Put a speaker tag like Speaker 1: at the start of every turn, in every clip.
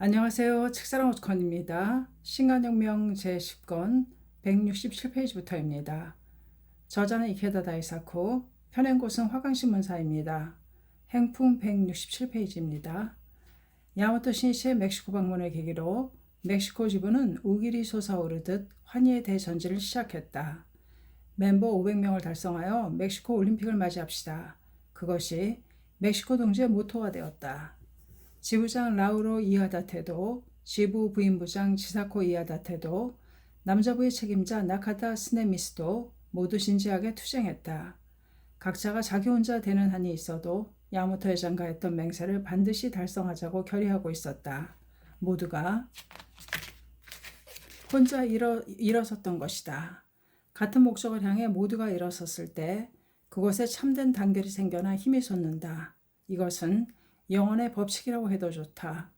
Speaker 1: 안녕하세요. 책사랑 오con입니다. 신간혁명 제10권 167페이지부터입니다. 저자는 이케다 다이사코, 펴낸 곳은 화강신문사입니다. 행풍 167페이지입니다. 야마토 신시의 멕시코 방문을 계기로 멕시코 지부는 우길이 솟아오르듯 환희의 대전지를 시작했다. 멤버 500명을 달성하여 멕시코 올림픽을 맞이합시다. 그것이 멕시코 동지의 모토가 되었다. 지부장 라우로 이하다테도, 지부 부인부장 지사코 이하다테도, 남자부의 책임자 나카타 스네미스도 모두 진지하게 투쟁했다. 각자가 자기 혼자 되는 한이 있어도 야모토 회장과 했던 맹세를 반드시 달성하자고 결의하고 있었다. 모두가 혼자 일어, 일어섰던 것이다. 같은 목적을 향해 모두가 일어섰을 때 그곳에 참된 단결이 생겨나 힘이 솟는다. 이것은 영원의 법칙이라고 해도 좋다.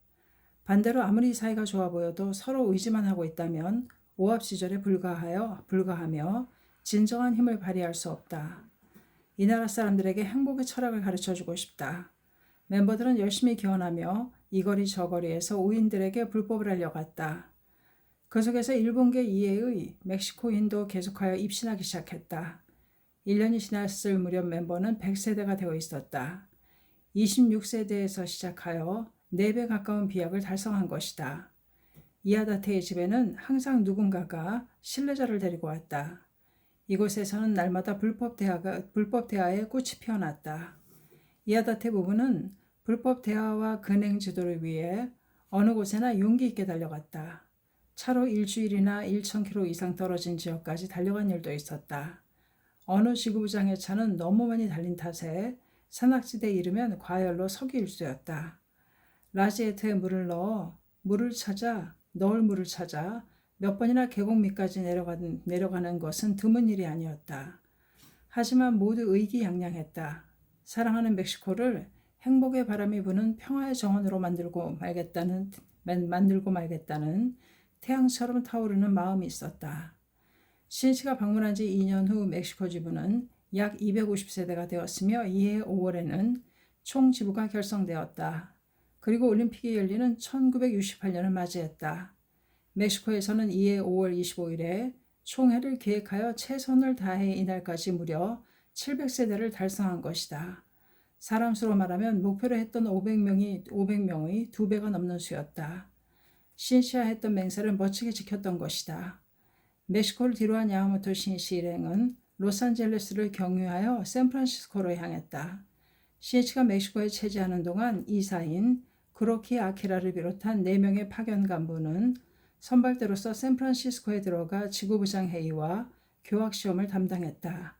Speaker 1: 반대로 아무리 사이가 좋아 보여도 서로 의지만 하고 있다면 오합 시절에 불과하여 불과하며 진정한 힘을 발휘할 수 없다. 이 나라 사람들에게 행복의 철학을 가르쳐 주고 싶다. 멤버들은 열심히 기원하며 이 거리 저 거리에서 우인들에게 불법을 알려갔다. 그 속에서 일본계 이해의 멕시코인도 계속하여 입신하기 시작했다. 1년이 지났을 무렵 멤버는 100세대가 되어 있었다. 26세대에서 시작하여 4배 가까운 비약을 달성한 것이다. 이하다테의 집에는 항상 누군가가 신뢰자를 데리고 왔다. 이곳에서는 날마다 불법 대화가 불법 대화에 꽃이 피어났다. 이하다테 부부는 불법 대화와 근행 지도를 위해 어느 곳에나 용기 있게 달려갔다. 차로 일주일이나 1,000km 이상 떨어진 지역까지 달려간 일도 있었다. 어느 지구부장의 차는 너무 많이 달린 탓에 산악지대에 이르면 과열로 석이 일수였다. 라지에트에 물을 넣어 물을 찾아 넣을 물을 찾아 몇 번이나 계곡 밑까지 내려가는, 내려가는 것은 드문 일이 아니었다. 하지만 모두 의기양양했다. 사랑하는 멕시코를 행복의 바람이 부는 평화의 정원으로 만들고 말겠다는 만들고 말겠다는 태양처럼 타오르는 마음이 있었다. 신 씨가 방문한 지 2년 후 멕시코 지부는 약 250세대가 되었으며 이해 5월에는 총 지부가 결성되었다. 그리고 올림픽이 열리는 1968년을 맞이했다. 멕시코에서는 이해 5월 25일에 총회를 계획하여 최선을 다해 이날까지 무려 700세대를 달성한 것이다. 사람 수로 말하면 목표로 했던 500명이 500명의 두 배가 넘는 수였다. 신시아 했던 맹세를 멋지게 지켰던 것이다. 멕시코를 뒤로한 야마모토 신시 일행은 로스앤젤레스를 경유하여 샌프란시스코로 향했다. CH가 멕시코에 체제하는 동안 이사인 그로키 아키라를 비롯한 4명의 파견 간부는 선발대로서 샌프란시스코에 들어가 지구부장 회의와 교학 시험을 담당했다.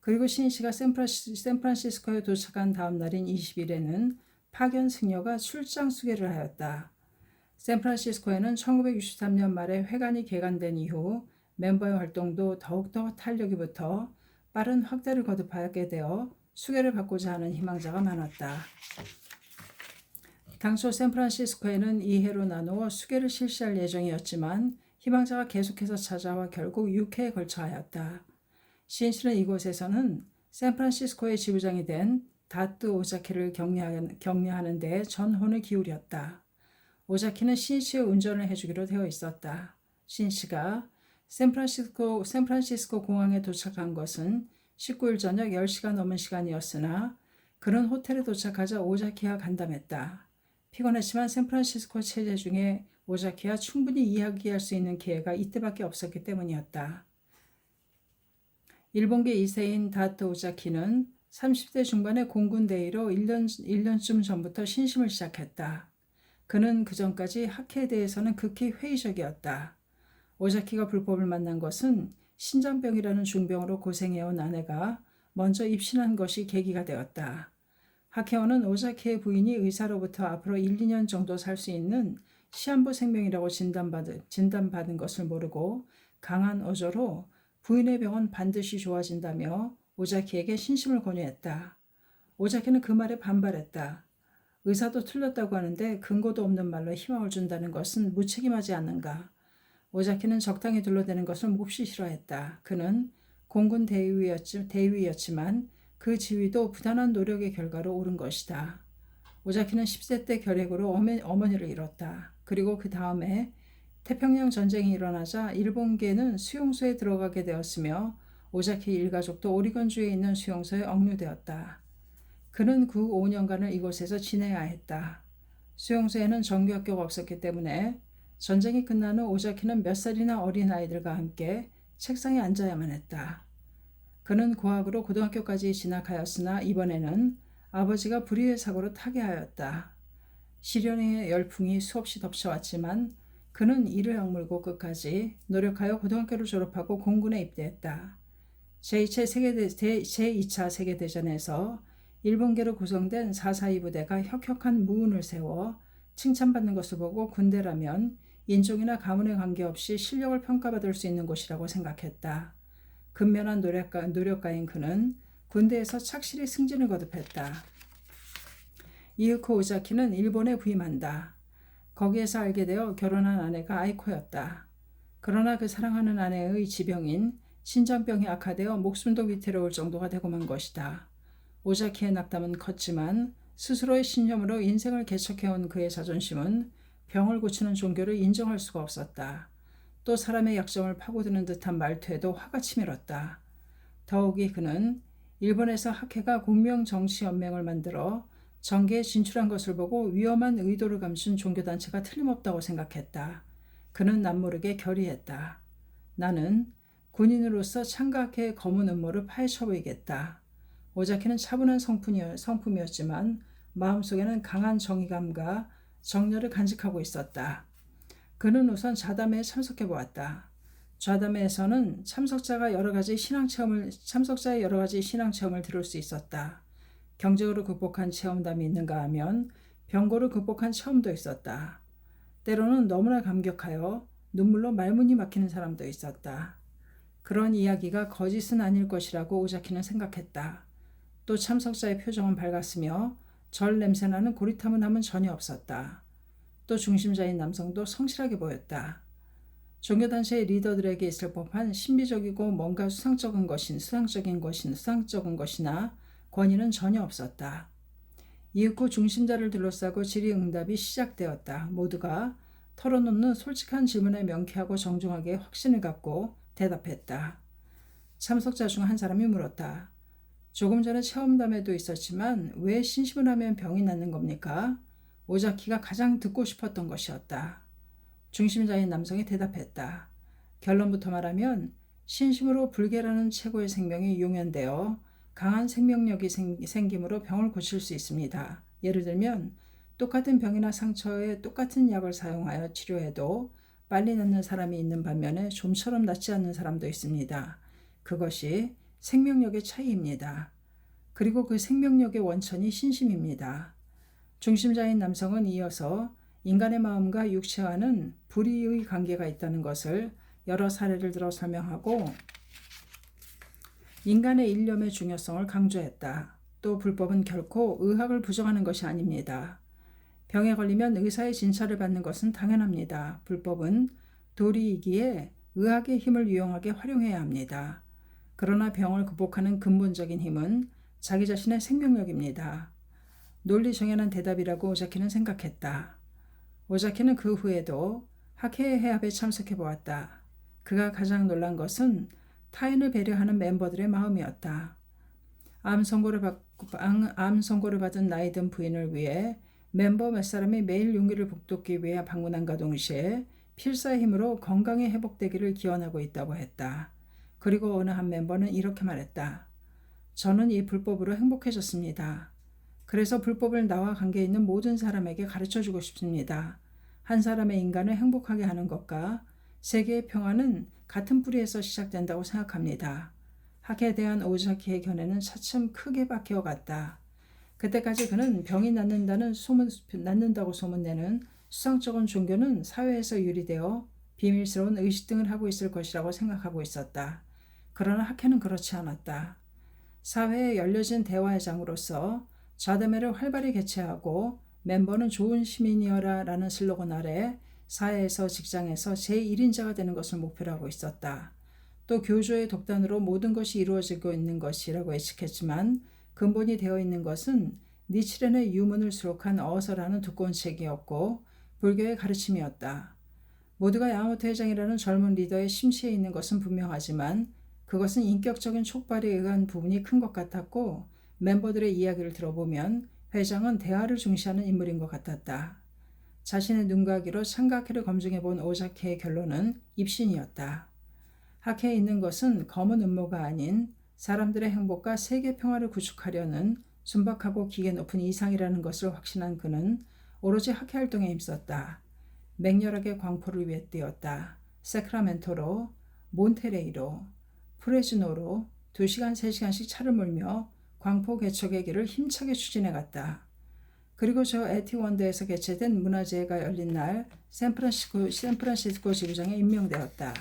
Speaker 1: 그리고 신 씨가 샌프란시스코에 도착한 다음 날인 20일에는 파견 승려가 출장 수계를 하였다. 샌프란시스코에는 1963년 말에 회관이 개관된 이후 멤버의 활동도 더욱더 탄력이 붙어 빠른 확대를 거듭하게 되어 수계를 받고자 하는 희망자가 많았다. 당초 샌프란시스코에는 2회로 나누어 수계를 실시할 예정이었지만 희망자가 계속해서 찾아와 결국 6회에 걸쳐 하였다. 신씨는 이곳에서는 샌프란시스코의 지부장이 된 다트 오자키를 격려하는 데 전혼을 기울였다. 오자키는 신씨의 운전을 해주기로 되어 있었다. 신씨가 샌프란시스코, 샌프란시스코 공항에 도착한 것은 19일 저녁 10시가 넘은 시간이었으나 그는 호텔에 도착하자 오자키와 간담했다. 피곤했지만 샌프란시스코 체제 중에 오자키와 충분히 이야기할 수 있는 기회가 이때밖에 없었기 때문이었다. 일본계 2세인 다트 오자키는 30대 중반의 공군 대위로 1년, 1년쯤 전부터 신심을 시작했다. 그는 그 전까지 학회에 대해서는 극히 회의적이었다. 오자키가 불법을 만난 것은 신장병이라는 중병으로 고생해온 아내가 먼저 입신한 것이 계기가 되었다. 하케오는 오자키의 부인이 의사로부터 앞으로 1, 2년 정도 살 수 있는 시한부 생명이라고 진단받은, 진단받은 것을 모르고 강한 어조로 부인의 병은 반드시 좋아진다며 오자키에게 신심을 권유했다. 오자키는 그 말에 반발했다. 의사도 틀렸다고 하는데 근거도 없는 말로 희망을 준다는 것은 무책임하지 않는가. 오자키는 적당히 둘러대는 것을 몹시 싫어했다. 그는 공군 대위였지, 대위였지만 그 지위도 부단한 노력의 결과로 오른 것이다. 오자키는 10세 때 결핵으로 어머니를 잃었다. 그리고 그 다음에 태평양 전쟁이 일어나자 일본계는 수용소에 들어가게 되었으며 오자키 일가족도 오리건주에 있는 수용소에 억류되었다. 그는 그 5년간을 이곳에서 지내야 했다. 수용소에는 정규 학교가 없었기 때문에 전쟁이 끝난 후 오자키는 몇 살이나 어린 아이들과 함께 책상에 앉아야만 했다. 그는 고학으로 고등학교까지 진학하였으나 이번에는 아버지가 불의의 사고로 타계하였다. 시련의 열풍이 수없이 덮쳐왔지만 그는 이를 악물고 끝까지 노력하여 고등학교를 졸업하고 공군에 입대했다. 제2차, 세계대, 제2차 세계대전에서 일본계로 구성된 442 부대가 혁혁한 무운을 세워 칭찬받는 것을 보고 군대라면 인종이나 가문에 관계없이 실력을 평가받을 수 있는 곳이라고 생각했다. 근면한 노력가, 노력가인 그는 군대에서 착실히 승진을 거듭했다. 이으코 오자키는 일본에 부임한다. 거기에서 알게 되어 결혼한 아내가 아이코였다. 그러나 그 사랑하는 아내의 지병인 신장병이 악화되어 목숨도 위태로울 정도가 되고 만 것이다. 오자키의 낙담은 컸지만 스스로의 신념으로 인생을 개척해온 그의 자존심은 병을 고치는 종교를 인정할 수가 없었다. 또 사람의 약점을 파고드는 듯한 말투에도 화가 치밀었다. 더욱이 그는 일본에서 학회가 공명정치연맹을 만들어 정계에 진출한 것을 보고 위험한 의도를 감춘 종교단체가 틀림없다고 생각했다. 그는 남모르게 결의했다. 나는 군인으로서 창각의 검은 음모를 파헤쳐 보이겠다. 오자키는 차분한 성품이었지만 마음속에는 강한 정의감과 정열을 간직하고 있었다. 그는 우선 자담회에 참석해 보았다. 좌담회에서는 참석자가 여러 가지 신앙 체험을 참석자의 여러 가지 신앙 체험을 들을 수 있었다. 경제로 극복한 체험담이 있는가 하면 병고를 극복한 체험도 있었다. 때로는 너무나 감격하여 눈물로 말문이 막히는 사람도 있었다. 그런 이야기가 거짓은 아닐 것이라고 오자키는 생각했다. 또 참석자의 표정은 밝았으며 절 냄새나는 고리타문함은 전혀 없었다. 또 중심자인 남성도 성실하게 보였다. 종교단체의 리더들에게 있을 법한 신비적이고 뭔가 수상적인 것인 수상적인 것인 수상적인 것이나 권위는 전혀 없었다. 이윽고 중심자를 둘러싸고 질의응답이 시작되었다. 모두가 털어놓는 솔직한 질문에 명쾌하고 정중하게 확신을 갖고 대답했다. 참석자 중 한 사람이 물었다. 조금 전에 체험담에도 있었지만 왜 신심을 하면 병이 낫는 겁니까? 오자키가 가장 듣고 싶었던 것이었다. 중심자인 남성이 대답했다. 결론부터 말하면 신심으로 불개라는 최고의 생명이 용연되어 강한 생명력이 생, 생김으로 병을 고칠 수 있습니다. 예를 들면 똑같은 병이나 상처에 똑같은 약을 사용하여 치료해도 빨리 낫는 사람이 있는 반면에 좀처럼 낫지 않는 사람도 있습니다. 그것이 생명력의 차이입니다. 그리고 그 생명력의 원천이 신심입니다. 중심자인 남성은 이어서 인간의 마음과 육체와는 불의의 관계가 있다는 것을 여러 사례를 들어 설명하고 인간의 일념의 중요성을 강조했다. 또 불법은 결코 의학을 부정하는 것이 아닙니다. 병에 걸리면 의사의 진찰을 받는 것은 당연합니다. 불법은 도리이기에 의학의 힘을 유용하게 활용해야 합니다. 그러나 병을 극복하는 근본적인 힘은 자기 자신의 생명력입니다. 논리 정연한 대답이라고 오자키는 생각했다. 오자키는 그 후에도 학회의 해합에 참석해 보았다. 그가 가장 놀란 것은 타인을 배려하는 멤버들의 마음이었다. 암 선고를, 받, 암 선고를 받은 나이든 부인을 위해 멤버 몇 사람이 매일 용기를 북돋기 위해 방문한과 동시에 필사의 힘으로 건강이 회복되기를 기원하고 있다고 했다. 그리고 어느 한 멤버는 이렇게 말했다. 저는 이 불법으로 행복해졌습니다. 그래서 불법을 나와 관계 있는 모든 사람에게 가르쳐 주고 싶습니다. 한 사람의 인간을 행복하게 하는 것과 세계의 평화는 같은 뿌리에서 시작된다고 생각합니다. 학에 대한 오자키의 견해는 차츰 크게 바뀌어 갔다. 그때까지 그는 병이 낫는다는 소문, 낫는다고 소문내는 수상적인 종교는 사회에서 유리되어 비밀스러운 의식 등을 하고 있을 것이라고 생각하고 있었다. 그러나 학회는 그렇지 않았다. 사회에 열려진 대화의 장으로서 자담회를 활발히 개최하고 멤버는 좋은 시민이어라 라는 슬로건 아래 사회에서 직장에서 제1인자가 되는 것을 목표로 하고 있었다. 또 교조의 독단으로 모든 것이 이루어지고 있는 것이라고 예측했지만 근본이 되어 있는 것은 니치렌의 유문을 수록한 어서라는 두꺼운 책이었고 불교의 가르침이었다. 모두가 야마모토 회장이라는 젊은 리더의 심시에 있는 것은 분명하지만 그것은 인격적인 촉발에 의한 부분이 큰 것 같았고 멤버들의 이야기를 들어보면 회장은 대화를 중시하는 인물인 것 같았다. 자신의 눈가기로 창각회를 검증해 본 오자케의 결론은 입신이었다. 학회에 있는 것은 검은 음모가 아닌 사람들의 행복과 세계 평화를 구축하려는 순박하고 기계 높은 이상이라는 것을 확신한 그는 오로지 학회 활동에 힘썼다. 맹렬하게 광포를 위해 뛰었다. 세크라멘토로, 몬테레이로, 프레즈노로 2시간, 3시간씩 차를 몰며 광포 개척의 길을 힘차게 추진해 갔다. 그리고 저 에티원드에서 개최된 문화제가 열린 날 샌프란시스코, 샌프란시스코 지부장에 임명되었다.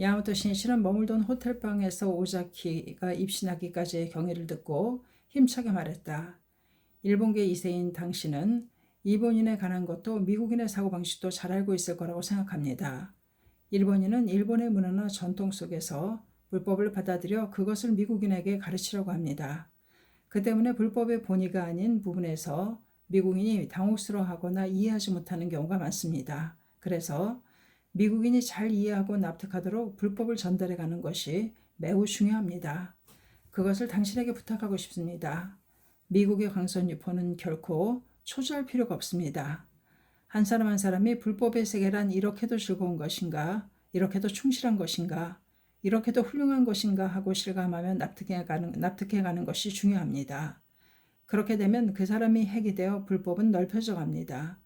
Speaker 1: 야마토 신씨는 머물던 호텔방에서 오자키가 입신하기까지의 경위를 듣고 힘차게 말했다. 일본계 2세인 당신은 일본인에 관한 것도 미국인의 사고방식도 잘 알고 있을 거라고 생각합니다. 일본인은 일본의 문화나 전통 속에서 불법을 받아들여 그것을 미국인에게 가르치려고 합니다. 그 때문에 불법의 본의가 아닌 부분에서 미국인이 당혹스러워하거나 이해하지 못하는 경우가 많습니다. 그래서 미국인이 잘 이해하고 납득하도록 불법을 전달해 가는 것이 매우 중요합니다. 그것을 당신에게 부탁하고 싶습니다. 미국의 광선 유포는 결코 초조할 필요가 없습니다. 한 사람 한 사람이 불법의 세계란 이렇게도 즐거운 것인가, 이렇게도 충실한 것인가, 이렇게도 훌륭한 것인가 하고 실감하며 납득해 가는, 납득해 가는 것이 중요합니다. 그렇게 되면 그 사람이 핵이 되어 불법은 넓혀져 갑니다.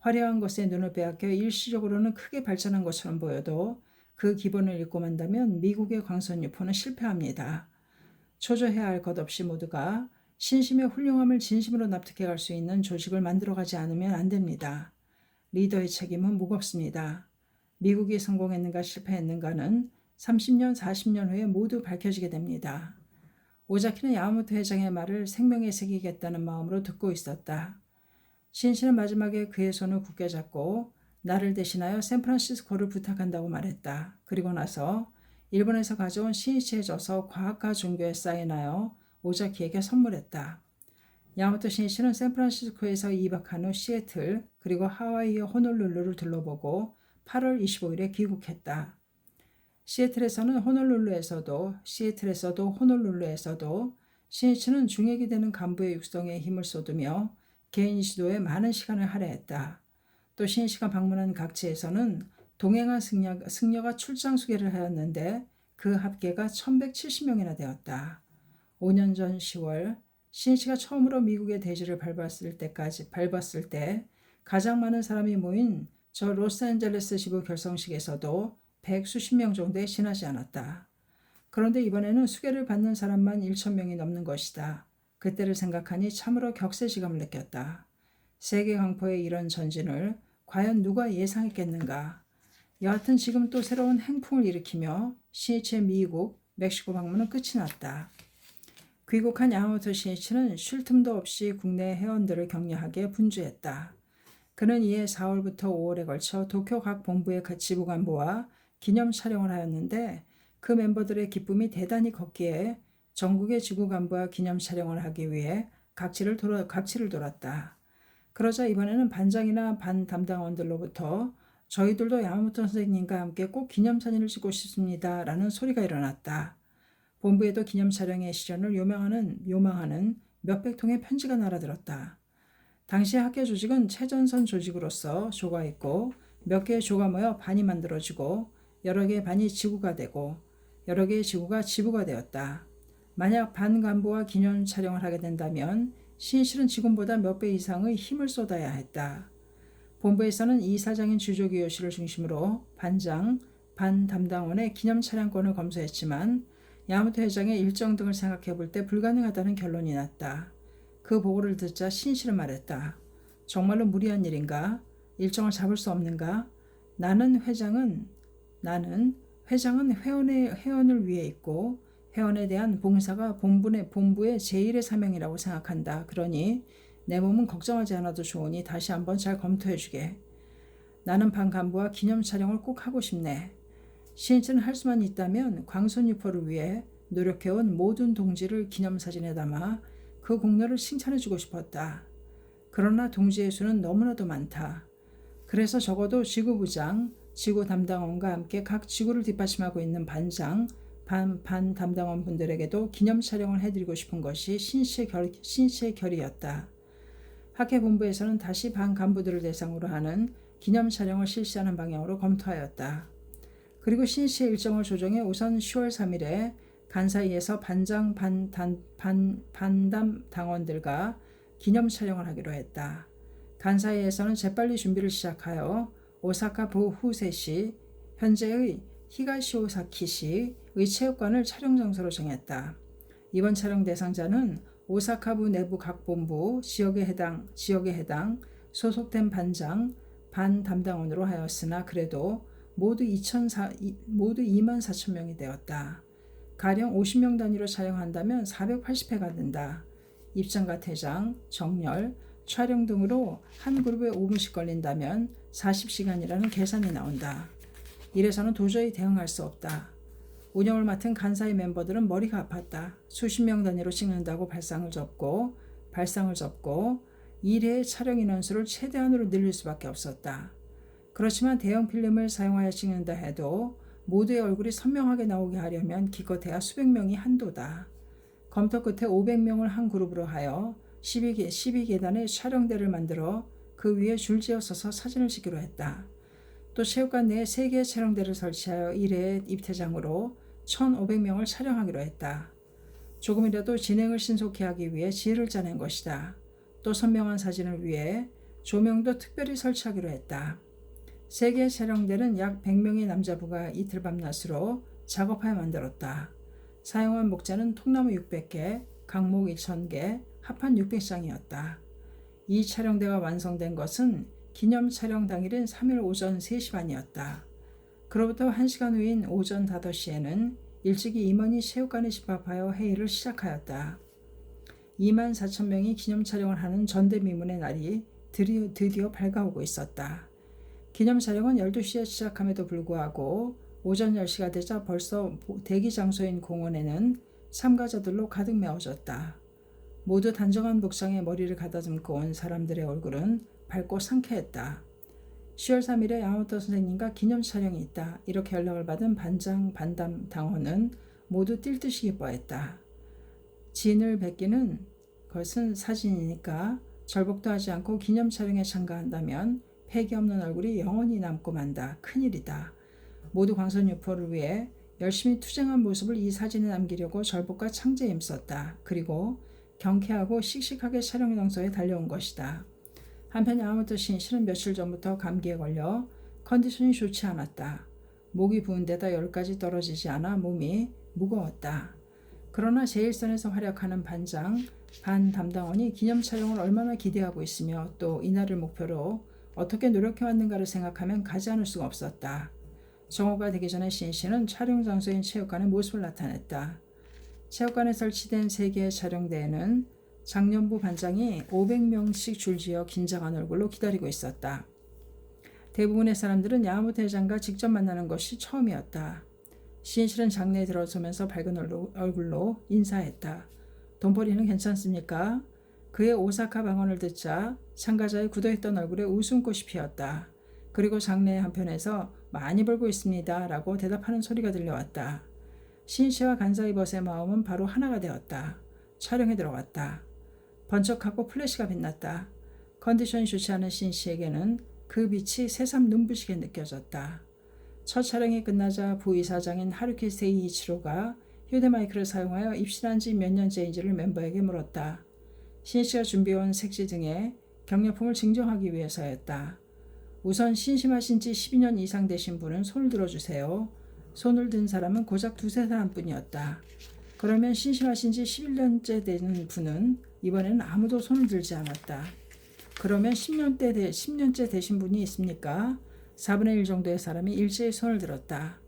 Speaker 1: 화려한 것에 눈을 빼앗겨 일시적으로는 크게 발전한 것처럼 보여도 그 기본을 잃고 만다면 미국의 광선 유포는 실패합니다. 초조해야 할 것 없이 모두가 신심의 훌륭함을 진심으로 납득해 갈 수 있는 조직을 만들어 가지 않으면 안 됩니다. 리더의 책임은 무겁습니다. 미국이 성공했는가 실패했는가는 30년, 40년 후에 모두 밝혀지게 됩니다. 오자키는 야마모토 회장의 말을 생명에 새기겠다는 마음으로 듣고 있었다. 신씨는 마지막에 그의 손을 굳게 잡고 나를 대신하여 샌프란시스코를 부탁한다고 말했다. 그리고 나서 일본에서 가져온 신이치의 저서 과학과 종교에 사인하여 오자키에게 선물했다. 야마토 신이치는 샌프란시스코에서 2박한 후 시애틀 그리고 하와이의 호놀룰루를 둘러보고 8월 25일에 귀국했다. 시애틀에서는 호놀룰루에서도 시애틀에서도 호놀룰루에서도 신이치는 중액이 되는 간부의 육성에 힘을 쏟으며 개인 지도에 많은 시간을 할애했다. 또 신이치가 방문한 각지에서는 동행한 승려, 승려가 출장 소개를 하였는데 그 합계가 1170명이나 되었다. 5년 전 10월 신이치가 처음으로 미국의 대지를 밟았을 때까지 밟았을 때 가장 많은 사람이 모인 저 로스앤젤레스 지부 결성식에서도 백 수십 명 정도에 지나지 않았다. 그런데 이번에는 수계를 받는 사람만 1천 명이 넘는 것이다. 그때를 생각하니 참으로 격세지감을 느꼈다. 세계 강포의 이런 전진을 과연 누가 예상했겠는가? 여하튼 지금 또 새로운 행풍을 일으키며 시니치의 미국, 멕시코 방문은 끝이 났다. 귀국한 야마모토 시니치는 쉴 틈도 없이 국내 회원들을 격려하게 분주했다. 그는 이에 4월부터 5월에 걸쳐 도쿄 각 본부의 지부 간부와 기념 촬영을 하였는데 그 멤버들의 기쁨이 대단히 컸기에 전국의 지구 간부와 기념 촬영을 하기 위해 각지를 돌아, 각지를 돌았다. 그러자 이번에는 반장이나 반 담당원들로부터 저희들도 야마모토 선생님과 함께 꼭 기념 사진을 찍고 싶습니다. 라는 소리가 일어났다. 본부에도 기념 촬영의 시련을 요망하는, 요망하는 몇백 통의 편지가 날아들었다. 당시 학교 조직은 최전선 조직으로서 조가 있고 몇 개의 조가 모여 반이 만들어지고 여러 개의 반이 지구가 되고 여러 개의 지구가 지부가 되었다. 만약 반 간부와 기념 촬영을 하게 된다면 신실은 지금보다 몇 배 이상의 힘을 쏟아야 했다. 본부에서는 이 사장인 주조기 요시를 중심으로 반장, 반 담당원의 기념 촬영권을 검수했지만 야마토 회장의 일정 등을 생각해 볼 때 불가능하다는 결론이 났다. 그 보고를 듣자 신실은 말했다. 정말로 무리한 일인가? 일정을 잡을 수 없는가? 나는 회장은 나는 회장은 회원의 회원을 위해 있고 회원에 대한 봉사가 본부의 본부의 제1의 사명이라고 생각한다. 그러니 내 몸은 걱정하지 않아도 좋으니 다시 한번 잘 검토해 주게. 나는 반 간부와 기념 촬영을 꼭 하고 싶네. 신인치는 할 수만 있다면 광선 유포를 위해 노력해온 모든 동지를 기념사진에 담아 그그 공로를 칭찬해주고 싶었다. 그러나 동지의 수는 너무나도 많다. 그래서 적어도 지구부장, 지구 담당원과 함께 각 지구를 뒷받침하고 있는 반장, 반, 반 담당원 분들에게도 기념 촬영을 해드리고 싶은 것이 신시의, 결, 신시의 결의였다. 학회 본부에서는 다시 반 간부들을 대상으로 하는 기념 촬영을 실시하는 방향으로 검토하였다. 그리고 신시의 일정을 조정해 우선 10월 3일에 간사이에서 반장 반, 단, 반, 반담 당원들과 기념 촬영을 하기로 했다. 간사이에서는 재빨리 준비를 시작하여 오사카 부후세시 현재의 히가시오사키시 의 체육관을 촬영 장소로 정했다. 이번 촬영 대상자는 오사카부 내부 각 본부 지역에 해당 지역에 해당 소속된 반장 반 담당원으로 하였으나 그래도 모두 2,004 모두 2만 4천 명이 되었다. 가령 50명 단위로 촬영한다면 480회가 된다. 입장과 퇴장, 정렬, 촬영 등으로 한 그룹에 5분씩 걸린다면 40시간이라는 계산이 나온다. 이래서는 도저히 대응할 수 없다. 운영을 맡은 간사의 멤버들은 머리가 아팠다. 수십 명 단위로 찍는다고 발상을 접고 발상을 접고 1회의 촬영 인원수를 최대한으로 늘릴 수밖에 없었다. 그렇지만 대형 필름을 사용하여 찍는다 해도 모두의 얼굴이 선명하게 나오게 하려면 기껏해야 수백 명이 한도다. 검토 끝에 500명을 한 그룹으로 하여 12개, 12계단의 촬영대를 만들어 그 위에 줄지어 서서 사진을 찍기로 했다. 또 체육관 내에 3개의 촬영대를 설치하여 1회 입퇴장으로 1,500명을 촬영하기로 했다. 조금이라도 진행을 신속히 하기 위해 지혜를 짜낸 것이다. 또 선명한 사진을 위해 조명도 특별히 설치하기로 했다. 세계 촬영대는 약 100명의 남자부가 이틀 밤낮으로 작업하여 만들었다. 사용한 목재는 통나무 600개, 강목 1000개, 합판 600장이었다. 이 촬영대가 완성된 것은 기념 촬영 당일인 3일 오전 3시 반이었다. 그로부터 1시간 후인 오전 5시에는 일찍이 임원이 체육관에 집합하여 회의를 시작하였다. 2만 4천 명이 기념 촬영을 하는 전대미문의 날이 드디어, 드디어 밝아오고 있었다. 기념 촬영은 12시에 시작함에도 불구하고 오전 10시가 되자 벌써 대기 장소인 공원에는 참가자들로 가득 메워졌다. 모두 단정한 복장에 머리를 가다듬고 온 사람들의 얼굴은 밝고 상쾌했다. 10월 3일에 야마토 선생님과 기념 촬영이 있다. 이렇게 연락을 받은 반장 반담 당원은 모두 뛸 듯이 기뻐했다. 지인을 뵙기는 그것은 사진이니까 절복도 하지 않고 기념 촬영에 참가한다면 폐기 없는 얼굴이 영원히 남고 만다. 큰일이다. 모두 광선 유포를 위해 열심히 투쟁한 모습을 이 사진에 남기려고 절복과 창제에 힘썼다. 그리고 경쾌하고 씩씩하게 촬영 장소에 달려온 것이다. 한편 야마토 신실은 며칠 전부터 감기에 걸려 컨디션이 좋지 않았다. 목이 부은 데다 열까지 떨어지지 않아 몸이 무거웠다. 그러나 제일선에서 활약하는 반장, 반 담당원이 기념 촬영을 얼마나 기대하고 있으며 또 이날을 목표로 어떻게 노력해왔는가를 생각하면 가지 않을 수가 없었다. 정오가 되기 전에 신 씨는 촬영 장소인 체육관에 모습을 나타냈다. 체육관에 설치된 세 개의 촬영대에는 작년부 반장이 500명씩 줄지어 긴장한 얼굴로 기다리고 있었다. 대부분의 사람들은 야무 대장과 직접 만나는 것이 처음이었다. 시인실은 장내에 들어서면서 밝은 얼굴로 인사했다. 돈벌이는 괜찮습니까? 그의 오사카 방언을 듣자 참가자의 굳어있던 얼굴에 웃음꽃이 피었다. 그리고 장례의 한편에서 많이 벌고 있습니다. 라고 대답하는 소리가 들려왔다. 신씨와 간사이벗의 마음은 바로 하나가 되었다. 촬영에 들어갔다. 번쩍하고 플래시가 빛났다. 컨디션이 좋지 않은 신씨에게는 그 빛이 새삼 눈부시게 느껴졌다. 첫 촬영이 끝나자 부이사장인 하루키 세이이치로가 휴대마이크를 사용하여 입실한 지 몇 년째인지를 멤버에게 물었다. 신씨가 준비해온 색지 등의 경력품을 증정하기 위해서였다. 우선 신심하신 지 12년 이상 되신 분은 손을 들어주세요. 손을 든 사람은 고작 두세 사람뿐이었다. 그러면 신심하신 지 11년째 되는 분은 이번에는 아무도 손을 들지 않았다. 그러면 10년대 되, 10년째 되신 분이 있습니까? 4분의 1 정도의 사람이 일제히 손을 들었다.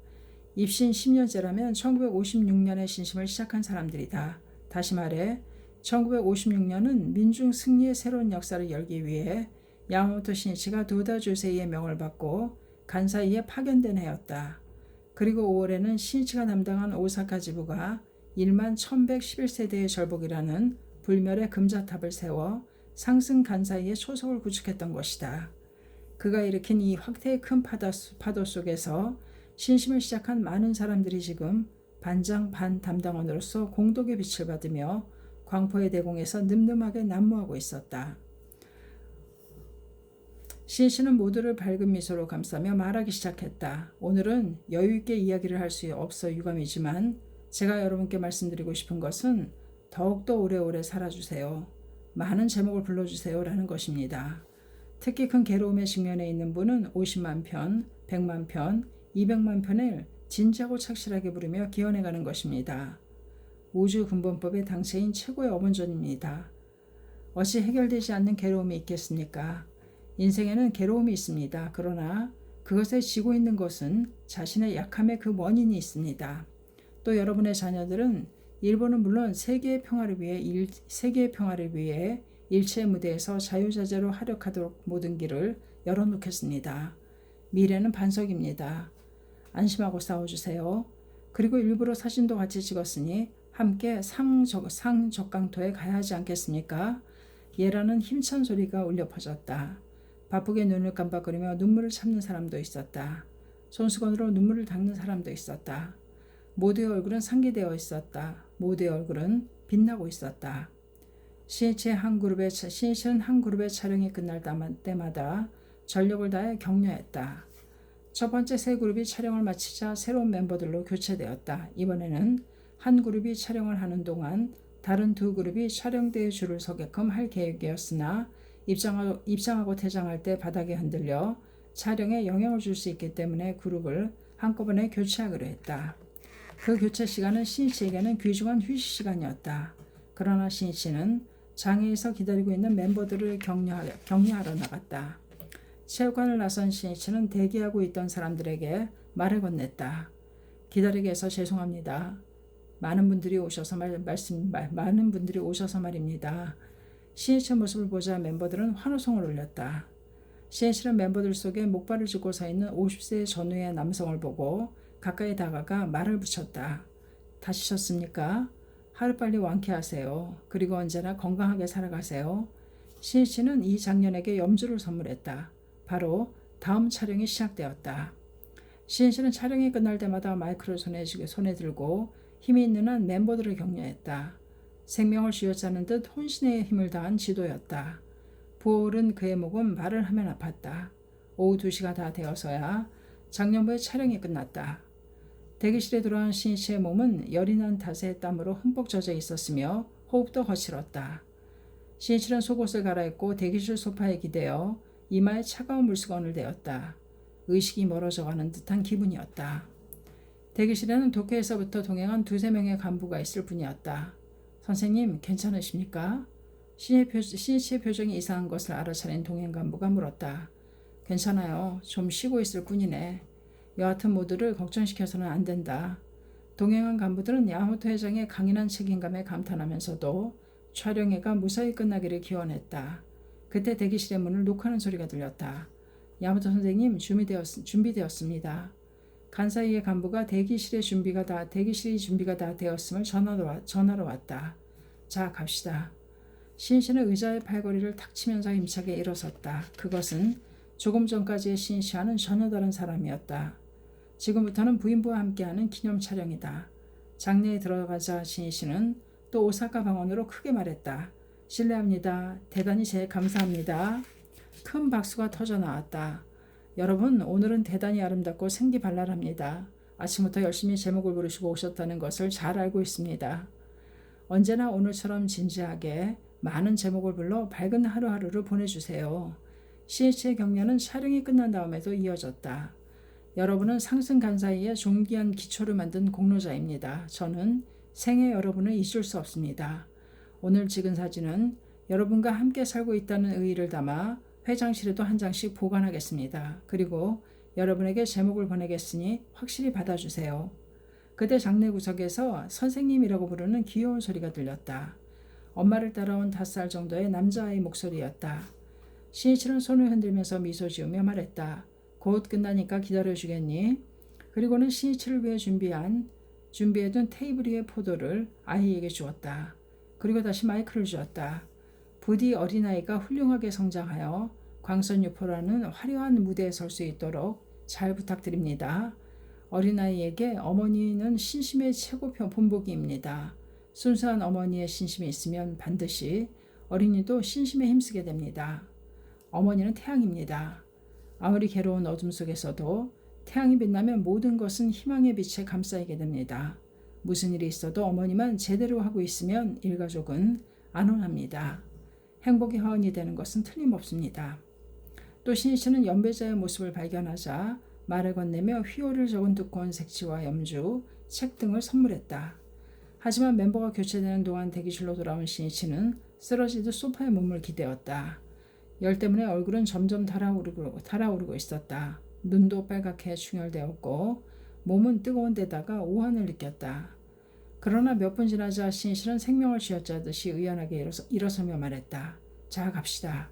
Speaker 1: 입신 10년째라면 1956년에 신심을 시작한 사람들이다. 다시 말해 1956년은 민중 승리의 새로운 역사를 열기 위해 야마모토 신이치가 도다 조세이의 명을 받고 간사이에 파견된 해였다. 그리고 5월에는 신이치가 담당한 오사카 지부가 1만 1111세대의 절복이라는 불멸의 금자탑을 세워 상승 간사이의 초석을 구축했던 것이다. 그가 일으킨 이 확대의 큰 파도 속에서 신심을 시작한 많은 사람들이 지금 반장 반 담당원으로서 공덕의 빛을 받으며 광포의 대공에서 늠름하게 난무하고 있었다. 신씨는 모두를 밝은 미소로 감싸며 말하기 시작했다. 오늘은 여유있게 이야기를 할 수 없어 유감이지만 제가 여러분께 말씀드리고 싶은 것은 더욱더 오래오래 살아주세요. 많은 제목을 불러주세요. 라는 것입니다. 특히 큰 괴로움에 직면해 있는 분은 50만 편, 100만 편, 200만 편을 진지하고 착실하게 부르며 기원해가는 것입니다. 우주 근본법의 당체인 최고의 어본전입니다. 어찌 해결되지 않는 괴로움이 있겠습니까? 인생에는 괴로움이 있습니다. 그러나 그것에 지고 있는 것은 자신의 약함의 그 원인이 있습니다. 또 여러분의 자녀들은 일본은 물론 세계의 평화를 위해 일, 세계의 평화를 위해 일체 무대에서 자유자재로 활약하도록 모든 길을 열어놓겠습니다. 미래는 반석입니다. 안심하고 싸워주세요. 그리고 일부러 사진도 같이 찍었으니 함께 상적, 상적강토에 가야 하지 않겠습니까? 예라는 힘찬 소리가 울려 퍼졌다. 바쁘게 눈을 깜빡거리며 눈물을 참는 사람도 있었다. 손수건으로 눈물을 닦는 사람도 있었다. 모두의 얼굴은 상기되어 있었다. 모두의 얼굴은 빛나고 있었다. 시인체 한 그룹의 시인체는 한 그룹의 촬영이 끝날 때마다 전력을 다해 격려했다. 첫 번째 세 그룹이 촬영을 마치자 새로운 멤버들로 교체되었다. 이번에는 한 그룹이 촬영을 하는 동안 다른 두 그룹이 촬영대에 줄을 서게끔 할 계획이었으나 입장하고, 입장하고 퇴장할 때 바닥에 흔들려 촬영에 영향을 줄 수 있기 때문에 그룹을 한꺼번에 교체하기로 했다. 그 교체 시간은 신이치에게는 귀중한 휴식 시간이었다. 그러나 신이치는 장애에서 기다리고 있는 멤버들을 격려하, 격려하러 나갔다. 체육관을 나선 신이치는 대기하고 있던 사람들에게 말을 건넸다. 기다리게 해서 죄송합니다. 많은 분들이 오셔서 말, 말씀 말, 많은 분들이 오셔서 말입니다. 신이치 모습을 보자 멤버들은 환호성을 올렸다. 신이치는 멤버들 속에 목발을 짚고 서 있는 50세 전후의 남성을 보고 가까이 다가가 말을 붙였다. 다시 셨습니까? 하루빨리 완쾌하세요. 그리고 언제나 건강하게 살아가세요. 신이치는 이 장년에게 염주를 선물했다. 바로 다음 촬영이 시작되었다. 신이치는 촬영이 끝날 때마다 마이크를 손에, 손에 들고 힘이 있는 한 멤버들을 격려했다. 생명을 쥐어짜는 듯 혼신의 힘을 다한 지도였다. 부어오른 그의 목은 말을 하면 아팠다. 오후 2시가 다 되어서야 작년부에 촬영이 끝났다. 대기실에 들어온 신이치의 몸은 열이 난 탓에 땀으로 흠뻑 젖어 있었으며 호흡도 거칠었다. 신이치는 속옷을 갈아입고 대기실 소파에 기대어 이마에 차가운 물수건을 대었다. 의식이 멀어져 가는 듯한 기분이었다. 대기실에는 도쿄에서부터 동행한 두세 명의 간부가 있을 뿐이었다. 선생님, 괜찮으십니까? 신이치의 표정이 이상한 것을 알아차린 동행 간부가 물었다. 괜찮아요. 좀 쉬고 있을 뿐이네. 여하튼 모두를 걱정시켜서는 안 된다. 동행한 간부들은 야마토 회장의 강인한 책임감에 감탄하면서도 촬영회가 무사히 끝나기를 기원했다. 그때 대기실의 문을 녹하는 소리가 들렸다. 야마토 선생님 준비되었, 준비되었습니다. 간사이의 간부가 대기실의 준비가 다 대기실이 준비가 다 되었음을 전화로, 전화로 왔다. 자 갑시다. 신씨는 의자의 팔걸이를 탁 치면서 힘차게 일어섰다. 그것은 조금 전까지의 신씨와는 전혀 다른 사람이었다. 지금부터는 부인부와 함께하는 기념 촬영이다. 장례에 들어가자 신희 씨는 또 오사카 방언으로 크게 말했다. 실례합니다. 대단히 제 감사합니다. 큰 박수가 터져 나왔다. 여러분, 오늘은 대단히 아름답고 생기발랄합니다. 아침부터 열심히 제목을 부르시고 오셨다는 것을 잘 알고 있습니다. 언제나 오늘처럼 진지하게 많은 제목을 불러 밝은 하루하루를 보내주세요. CH의 격려는 촬영이 끝난 다음에도 이어졌다. 여러분은 상승 간사이의 존귀한 기초를 만든 공로자입니다. 저는 생애 여러분을 잊을 수 없습니다. 오늘 찍은 사진은 여러분과 함께 살고 있다는 의의를 담아 회장실에도 한 장씩 보관하겠습니다. 그리고 여러분에게 제목을 보내겠으니 확실히 받아주세요. 그때 장례 구석에서 선생님이라고 부르는 귀여운 소리가 들렸다. 엄마를 따라온 다섯 살 정도의 남자아이 목소리였다. 신이치는 손을 흔들면서 미소 지으며 말했다. 곧 끝나니까 기다려주겠니? 그리고는 신이치를 위해 준비한 준비해둔 테이블 위의 포도를 아이에게 주었다. 그리고 다시 마이크를 주었다. 부디 어린아이가 훌륭하게 성장하여 광선유포라는 화려한 무대에 설 수 있도록 잘 부탁드립니다. 어린아이에게 어머니는 신심의 최고 본보기입니다. 순수한 어머니의 신심이 있으면 반드시 어린이도 신심에 힘쓰게 됩니다. 어머니는 태양입니다. 아무리 괴로운 어둠 속에서도 태양이 빛나면 모든 것은 희망의 빛에 감싸이게 됩니다. 무슨 일이 있어도 어머니만 제대로 하고 있으면 일가족은 안온합니다. 행복의 화원이 되는 것은 틀림없습니다. 또 신이씨는 연배자의 모습을 발견하자 말을 건네며 휘호를 적은 두꺼운 색지와 염주, 책 등을 선물했다. 하지만 멤버가 교체되는 동안 대기실로 돌아온 신이씨는 쓰러지듯 소파에 몸을 기대었다. 열 때문에 얼굴은 점점 달아오르고, 달아오르고 있었다. 눈도 빨갛게 충혈되었고 몸은 뜨거운 데다가 오한을 느꼈다. 그러나 몇 분 지나자 신실은 생명을 쥐어짜듯이 의연하게 일어서, 일어서 며 말했다. 자 갑시다.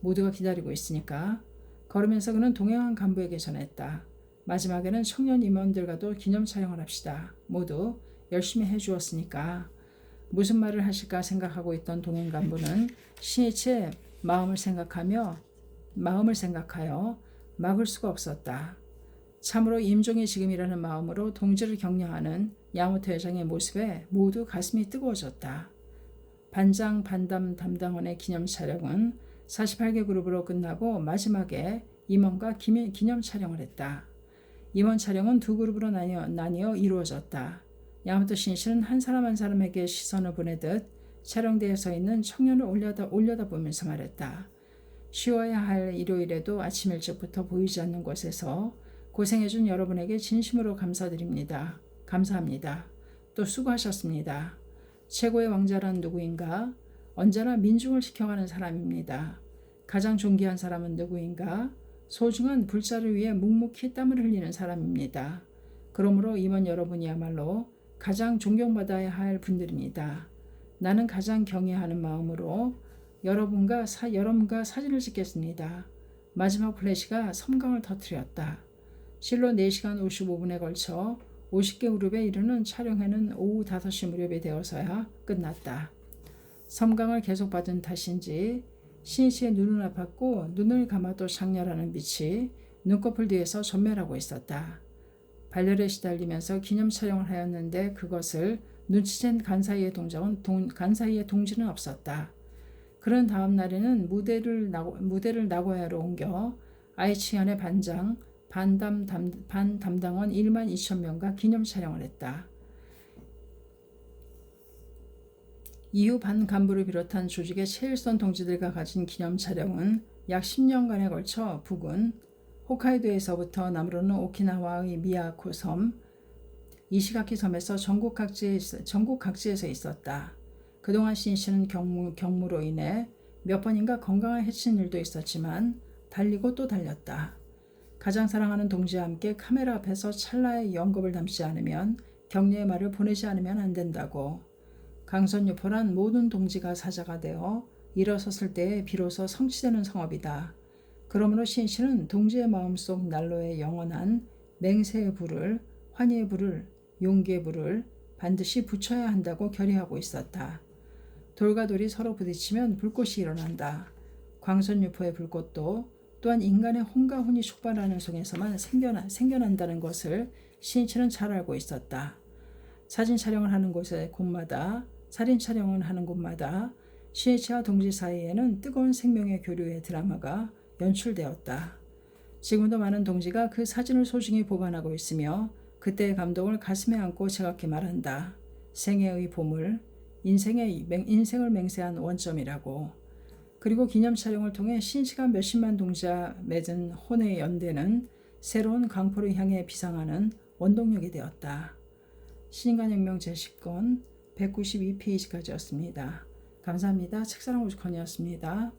Speaker 1: 모두가 기다리고 있으니까. 걸으면서 그는 동행한 간부에게 전했다. 마지막에는 청년 임원들과도 기념 촬영을 합시다. 모두 열심히 해주었으니까. 무슨 말을 하실까 생각하고 있던 동행 간부는 신이치의 마음을 생각하며 마음을 생각하여 막을 수가 없었다. 참으로 임종이 지금이라는 마음으로 동지를 격려하는 야무토 회장의 모습에 모두 가슴이 뜨거워졌다. 반장 반담 담당원의 기념 촬영은 48개 그룹으로 끝나고 마지막에 임원과 기념 촬영을 했다. 임원 촬영은 두 그룹으로 나뉘어, 나뉘어 이루어졌다. 야마토 신실은 한 사람 한 사람에게 시선을 보내듯 촬영대에 서 있는 청년을 올려다, 올려다 보면서 말했다. 쉬어야 할 일요일에도 아침 일찍부터 보이지 않는 곳에서 고생해준 여러분에게 진심으로 감사드립니다. 감사합니다. 또 수고하셨습니다. 최고의 왕자란 누구인가? 언제나 민중을 지켜가는 사람입니다. 가장 존귀한 사람은 누구인가? 소중한 불자를 위해 묵묵히 땀을 흘리는 사람입니다. 그러므로 임원 여러분이야말로 가장 존경받아야 할 분들입니다. 나는 가장 경애하는 마음으로 여러분과 사, 여러분과 사진을 찍겠습니다. 마지막 플래시가 섬광을 터뜨렸다. 실로 4시간 55분에 걸쳐 50개 그룹에 이르는 촬영회는 오후 5시 무렵이 되어서야 끝났다. 섬광을 계속 받은 탓인지 신희 씨의 눈은 아팠고 눈을 감아도 장렬하는 빛이 눈꺼풀 뒤에서 전멸하고 있었다. 발열에 시달리면서 기념 촬영을 하였는데 그것을 눈치챈 간사이의 동작은 동, 간사이의 동지는 없었다. 그런 다음 날에는 무대를 나고, 무대를 나고야로 옮겨 아이치현의 반장 반담 담, 반 담당원 1만 2천 명과 기념 촬영을 했다. 이후 반 간부를 비롯한 조직의 최일선 동지들과 가진 기념 촬영은 약 10년간에 걸쳐 북은 홋카이도에서부터 남으로는 오키나와의 미야코 섬, 이시가키 섬에서 전국 각지에 전국 각지에서 있었다. 그동안 신 씨는 경무, 경무로 인해 몇 번인가 건강을 해친 일도 있었지만 달리고 또 달렸다. 가장 사랑하는 동지와 함께 카메라 앞에서 찰나의 영겁을 담지 않으면 격려의 말을 보내지 않으면 안 된다고. 강선유포란 모든 동지가 사자가 되어 일어섰을 때에 비로소 성취되는 성업이다. 그러므로 신씨는 동지의 마음속 난로에 영원한 맹세의 불을, 환희의 불을, 용기의 불을 반드시 붙여야 한다고 결의하고 있었다. 돌과 돌이 서로 부딪히면 불꽃이 일어난다. 광선유포의 불꽃도 또한 인간의 혼과 혼이 촉발하는 속에서만 생겨나, 생겨난다는 것을 신인치는 잘 알고 있었다. 사진 촬영을 하는 곳에 곳마다 살인 촬영을 하는 곳마다 신인치와 동지 사이에는 뜨거운 생명의 교류의 드라마가 연출되었다. 지금도 많은 동지가 그 사진을 소중히 보관하고 있으며 그때의 감동을 가슴에 안고 제각기 말한다. 생애의 보물, 인생의 인생을 맹세한 원점이라고. 그리고 기념 촬영을 통해 신시간 몇십만 동자 맺은 혼의 연대는 새로운 강포를 향해 비상하는 원동력이 되었다. 신간혁명 제10권 192페이지까지였습니다. 감사합니다. 책사랑 오죽헌이었습니다.